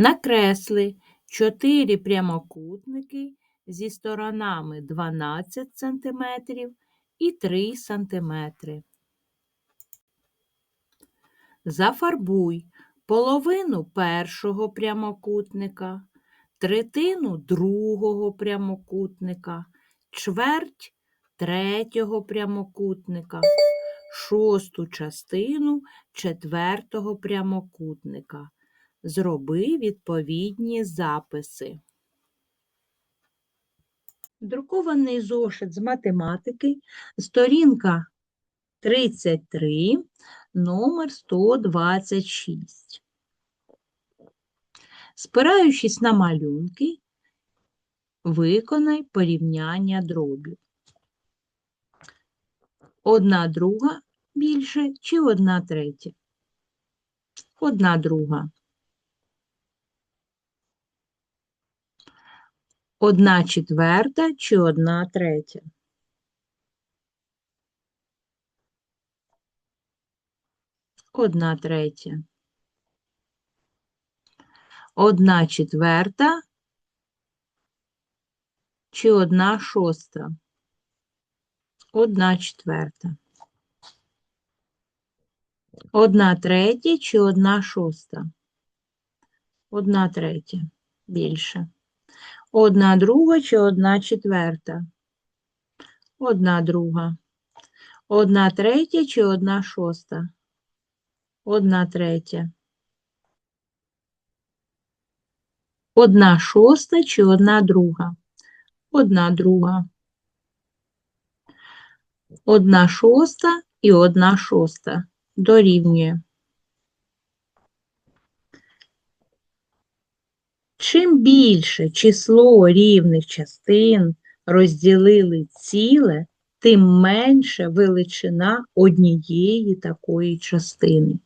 Накресли 4 прямокутники зі сторонами 12 см і 3 см. Зафарбуй половину першого прямокутника, третину другого прямокутника, чверть третього прямокутника, шосту частину четвертого прямокутника. Зроби відповідні записи. Друкований зошит з математики, сторінка 33, номер 126. Спираючись на малюнки, виконай порівняння дробів. Одна друга більше чи одна третя? Одна друга. Одна четверта чи одна третя? Одна третя. Одна четверта чи одна шоста? Одна четверта. Одна третя чи одна шоста? Одна третя. Більше. Одна друга чи одна четверта? Одна друга. Одна третя чи одна шоста? Одна третя. Одна шоста чи одна друга? Одна друга. Одна шоста і одна шоста дорівнює. Чим більше число рівних частин розділили ціле, тим менше величина однієї такої частини.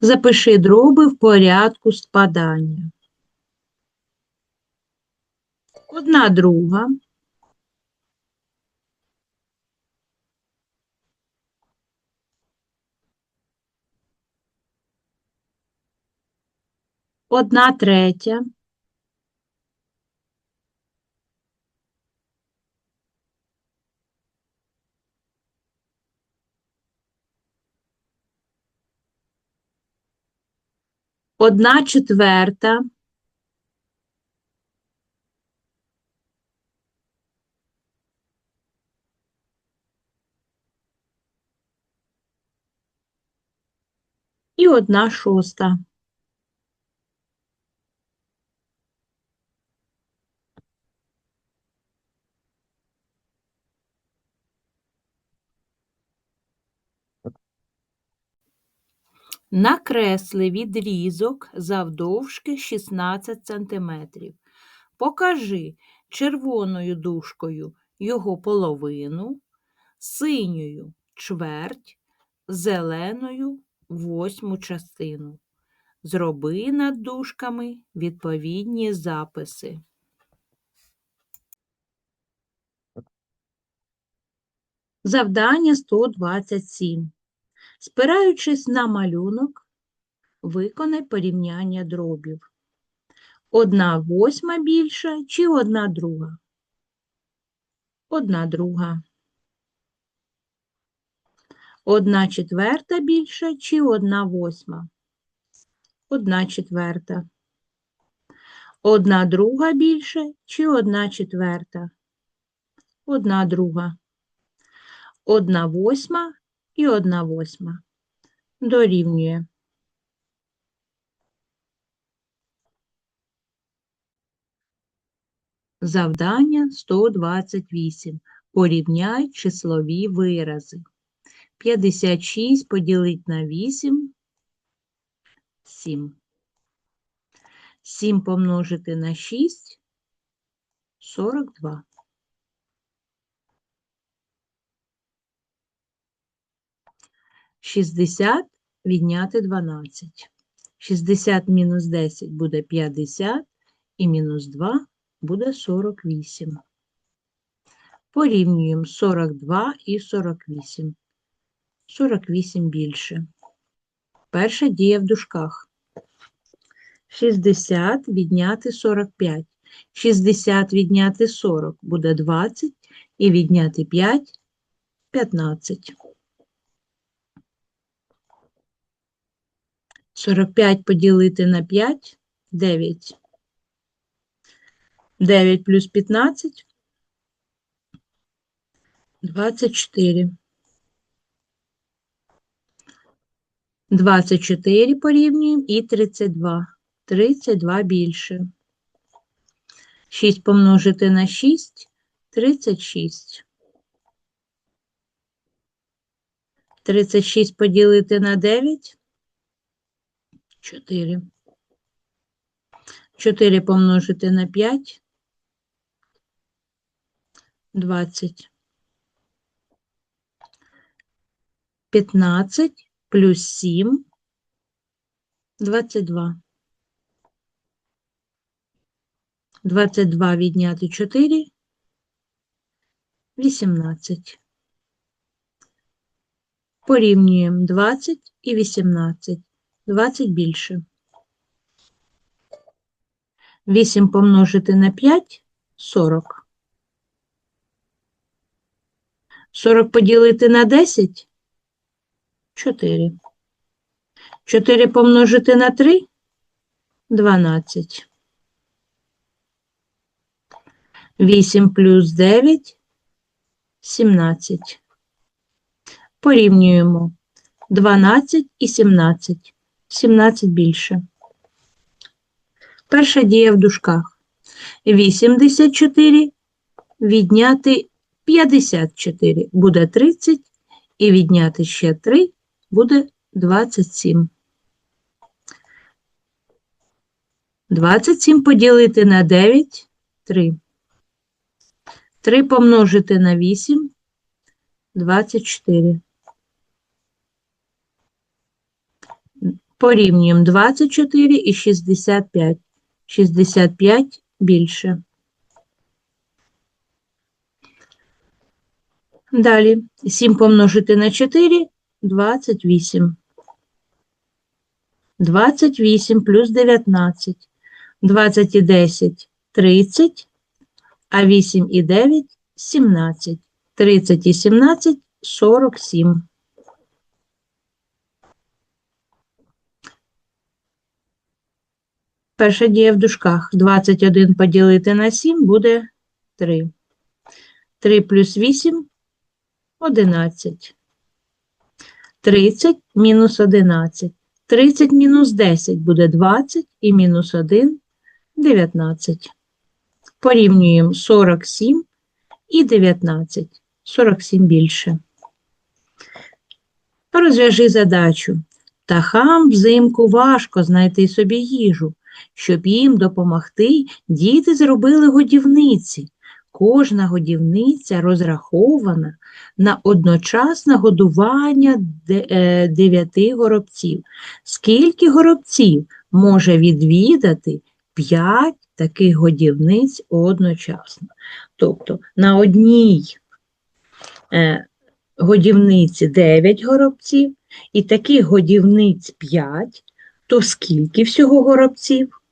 Запиши дроби в порядку спадання. Одна друга. Одна третя. Одна четверта. І одна шоста. Накресли відрізок завдовжки 16 см. Покажи червоною дужкою його половину, синьою чверть, зеленою восьму частину. Зроби над дужками відповідні записи. Завдання 127. Спираючись на малюнок, виконай порівняння дробів. Одна восьма більша чи одна друга? Одна друга. Одна четверта більша чи одна восьма? Одна четверта. Одна друга більша чи одна четверта? Одна друга. Одна восьма і одна восьма. Дорівнює. Завдання 128. Порівняй числові вирази. 56 поділить на 8 – 7. 7 помножити на 6 – 42. 60 відняти 12. 60 мінус 10 буде 50 і мінус 2 буде 48. Порівнюємо 42 і 48. 48 більше. Перша дія в дужках. 60 відняти 45. 60 відняти 40 буде 20 і відняти 5 – 15. 45 поділити на 5 – 9. 9 плюс 15 – 24. 24 порівнюємо і 32. 32 більше. 6 помножити на 6 – 36. 36 поділити на 9 – 4. 4 помножити на 5 – 20. 15 плюс 7 – 22. 22 відняти 4 – 18. Порівнюємо 20 і 18. 20 більше. 8 помножити на 5 – 40. 40 поділити на 10 – 4. 4 помножити на 3 – 12. 8 плюс 9 – 17. Порівнюємо 12 і 17. 17 більше. Перша дія в дужках. 84 відняти 54 буде 30 і відняти ще 3 буде 27. 27 поділити на 9 – 3. 3 помножити на 8 – 24. Порівнюємо 24 і 65. 65 більше. Далі 7 помножити на 4 – 28. 28 плюс 19. 20 і 10 – 30, а 8 і 9 – 17. 30 і 17 – 47. Перша дія в дужках. 21 поділити на 7 буде 3. 3 плюс 8 – 11. 30 мінус 11. 30 мінус 10 буде 20 і мінус 1 – 19. Порівнюємо 47 і 19. 47 більше. Розв'яжи задачу. Птахам взимку важко знайти собі їжу. Щоб їм допомогти, діти зробили годівниці. Кожна годівниця розрахована на одночасне годування е, дев'яти горобців. Скільки горобців може відвідати 5 таких годівниць одночасно? Тобто на одній е, годівниці 9 горобців, і таких годівниць 5, то скільки всього горобців?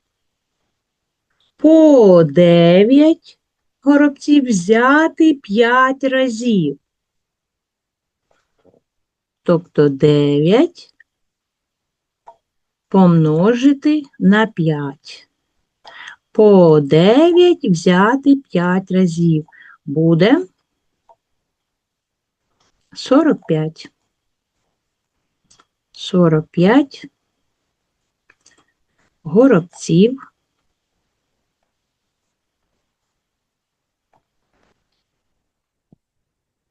По 9 горобців взяти 5 разів. Тобто 9 помножити на 5. По 9 взяти 5 разів. Буде 45. 45 горобців